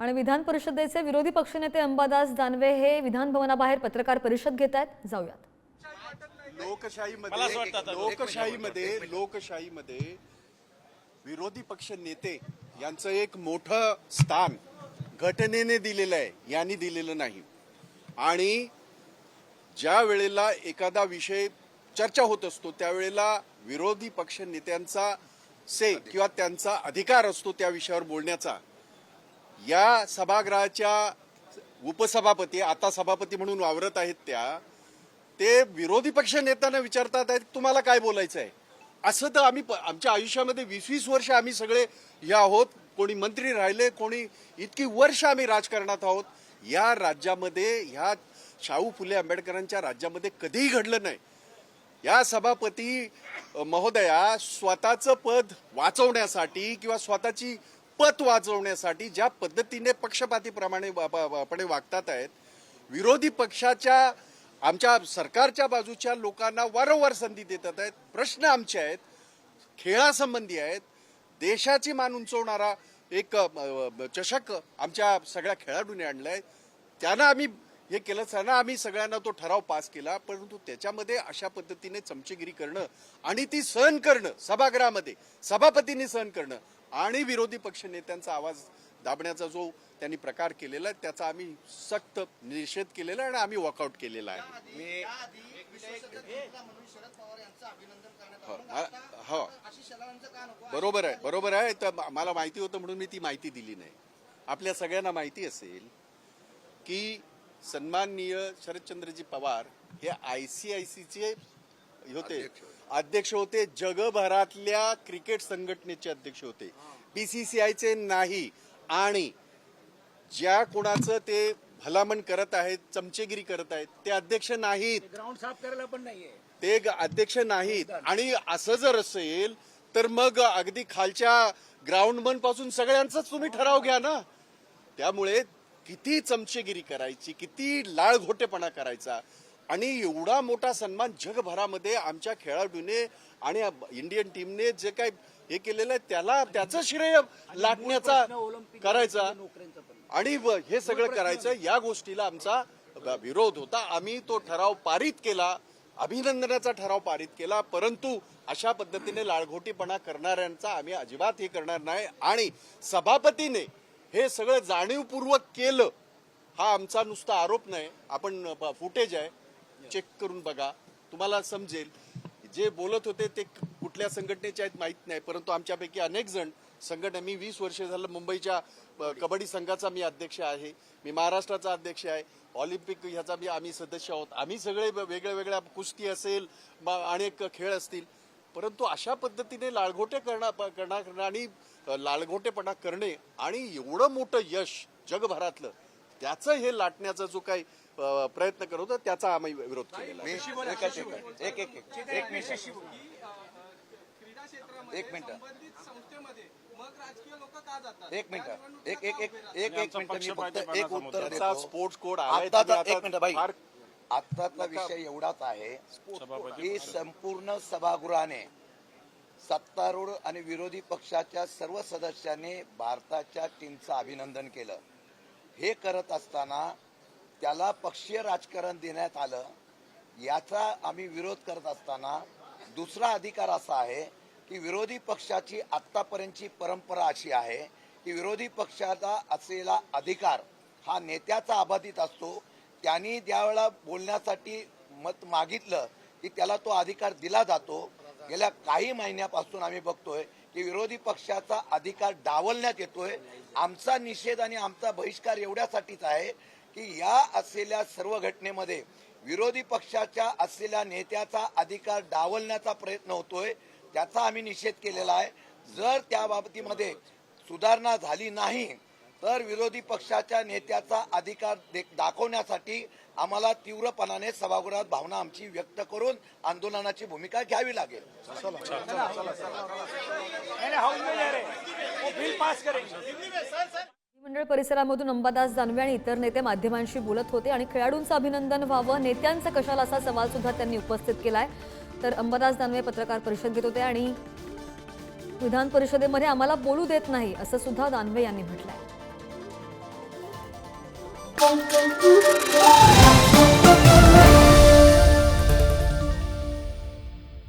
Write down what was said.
आणि विधान परिषदेचे विरोधी पक्षनेते अंबादास दानवे हे विधान भवनाबाहेर पत्रकार परिषद घेत आहेत. जाऊयात. लोकशाहीमध्ये लोकशाहीमध्ये लोकशाहीमध्ये विरोधी पक्ष नेते यांचं एक मोठं स्थान घटनेने दिलेलं आहे यांनी दिलेलं नाही. आणि ज्या वेळेला एखादा विषय चर्चा होत असतो त्यावेळेला विरोधी पक्ष नेत्यांचा से किंवा त्यांचा अधिकार असतो त्या विषयावर बोलण्याचा. या सभागृहाच्या उपसभापती आता सभापती म्हणून वावरत आहेत त्या ते विरोधी पक्ष नेत्यांना विचारतात आहेत तुम्हाला काय बोलायचं आहे असं तर आम्ही प- आमच्या आयुष्यामध्ये वीस वीस वर्ष आम्ही सगळे हे आहोत. कोणी मंत्री राहिले कोणी इतकी वर्ष आम्ही राजकारणात आहोत. या राज्यामध्ये ह्या शाहू फुले आंबेडकरांच्या राज्यामध्ये कधीही घडलं नाही. या सभापती महोदया स्वतःचं पद वाचवण्यासाठी किंवा स्वतःची पत वाचवण्यासाठी ज्या पद्धतीने पक्षपातीप्रमाणे वा- पणे वागतात आहेत विरोधी पक्षाच्या आमच्या सरकारच्या बाजूच्या लोकांना वारंवार संधी देतात आहेत. प्रश्न आमचे आहेत खेळासंबंधी आहेत. देशाची मान उंचवणारा एक चषक आमच्या सगळ्या खेळाडूंनी आणलाय. त्यांना आम्ही हे केलं त्यांना आम्ही सगळ्यांना तो ठराव पास केला परंतु त्याच्यामध्ये अशा पद्धतीने चमचेगिरी करणं आणि ती सहन करणं सभागृहामध्ये सभापतींनी सहन करणं आणि विरोधी पक्ष नेत्यांचा आवाज दाबण्याचा जो त्यांनी प्रकार केलेला आहे त्याचा आम्ही सक्त निषेध केलेला आहे आणि आम्ही वॉकआउट केलेला आहे. मी हो हो. बरोबर आहे बरोबर आहे. तर मला माहिती होतं म्हणून मी ती माहिती दिली नाही. आपल्या सगळ्यांना माहिती असेल की सन्माननीय शरदचंद्रजी पवार हे आय सी आय सीचे होते. अध्यक्ष होते. जगभरातल्या क्रिकेट संघटनेचे अध्यक्ष होते. बीसीसीआयचे नाही. आणि ज्या कोणाचं ते भलामण करत आहेत चमचेगिरी करत आहेत ते अध्यक्ष नाहीत. ग्राउंड साफ करायला पण नाहीये. ते अध्यक्ष नाहीत. आणि असं जर असेल तर मग अगदी खालच्या ग्राउंडमनपासून सगळ्यांचाच तुम्ही ठराव घ्या ना. त्यामुळे किती चमचेगिरी करायची किती लाळघोटेपणा करायचा आणि एवढा मोठा सन्मान जगभरामध्ये आमच्या खेळाडूने आणि इंडियन टीमने जे काही हे केलेलं आहे त्याला त्याचं श्रेय लाटण्याचा करायचा. आणि हे सगळं करायचं या गोष्टीला आमचा विरोध होता. आम्ही तो ठराव पारित केला अभिनंदनाचा ठराव पारित केला परंतु अशा पद्धतीने लाळघोटीपणा करणाऱ्यांचा आम्ही अजिबात हे करणार नाही. आणि सभापतीने हे सगळं जाणीवपूर्वक केलं हा आमचा नुसता आरोप नाही. आपण फुटेज आहे. चेक करून बघा. तुम्हाला समजेल. जे बोलत होते ते कुठल्या संघटनेचे आहेत माहीत नाही. परंतु आमच्यापैकी अनेक जण संघटना मी वीस वर्ष झालं मुंबईच्या कबड्डी संघाचा मी अध्यक्ष आहे. मी महाराष्ट्राचा अध्यक्ष आहे. ऑलिम्पिक ह्याचा मी आम्ही सदस्य आहोत. आम्ही सगळे वेगळ्या वेगळ्या कुस्ती असेल अनेक खेळ असतील. परंतु अशा पद्धतीने लाळघोटे करणार करणार आणि अ, लाळघोटेपणा करणे आणि एवढं मोठं यश जगभरातलं त्याचं हे लाटण्याचा जो काही प्रयत्न करत होता त्याचा आम्ही विरोध केलेला एका एक एक एक. एक मिनिट. एक मिनिट. एक मिनिट. एक एक एक एक एक मिनिट. मी फक्त एक उत्तर स्पोर्ट्स कोड एक मिनिट फार आत्ताचा विषय एवढाच आहे. की संपूर्ण सभागृहाने सत्तारूढ आणि विरोधी पक्षाच्या सर्व सदस्यांनी भारताच्या टीमचं अभिनंदन केलं. हे करत असताना त्याला पक्षीय राजकारण देण्यात आलं. याचा आम्ही विरोध करत असताना दुसरा अधिकार असा आहे की विरोधी पक्षाची आत्तापर्यंतची परंपरा अशी आहे की विरोधी पक्षाचा असलेला अधिकार हा नेत्याचा अबाधित असतो. त्यांनी ज्यावेळेला बोलण्यासाठी मत मागितलं की त्याला तो अधिकार दिला जातो. गेल्या काही महिन्यापासून आम्ही बघतोय की विरोधी पक्षाचा अधिकार डावलण्यात येतोय. आमचा निषेध आणि आमचा बहिष्कार एवढ्यासाठीच आहे की या असलेल्या सर्व घटनेमध्ये विरोधी पक्षाच्या असलेल्या नेत्याचा अधिकार डावलण्याचा प्रयत्न होतोय त्याचा आम्ही निषेध केलेला आहे. जर त्या बाबतीमध्ये सुधारणा झाली नाही तर विरोधी पक्षाच्या नेत्याचा अधिकार दे- दाखवण्यासाठी आम्हाला तीव्रपणाने सभागृहात भावना आमची व्यक्त करून आंदोलनाची भूमिका घ्यावी लागेल. मंडळ परिसरामधून अंबादास दानवे आणि इतर नेते माध्यमांशी बोलत होते आणि खेळाडूंचं अभिनंदन व्हावं नेत्यांचं कशाला असा सवाल सुद्धा त्यांनी उपस्थित केलाय. तर अंबादास दानवे पत्रकार परिषद घेत होते आणि विधान परिषदेमध्ये आम्हाला बोलू देत नाही असं सुद्धा दानवे यांनी म्हटलंय. Boom, boom.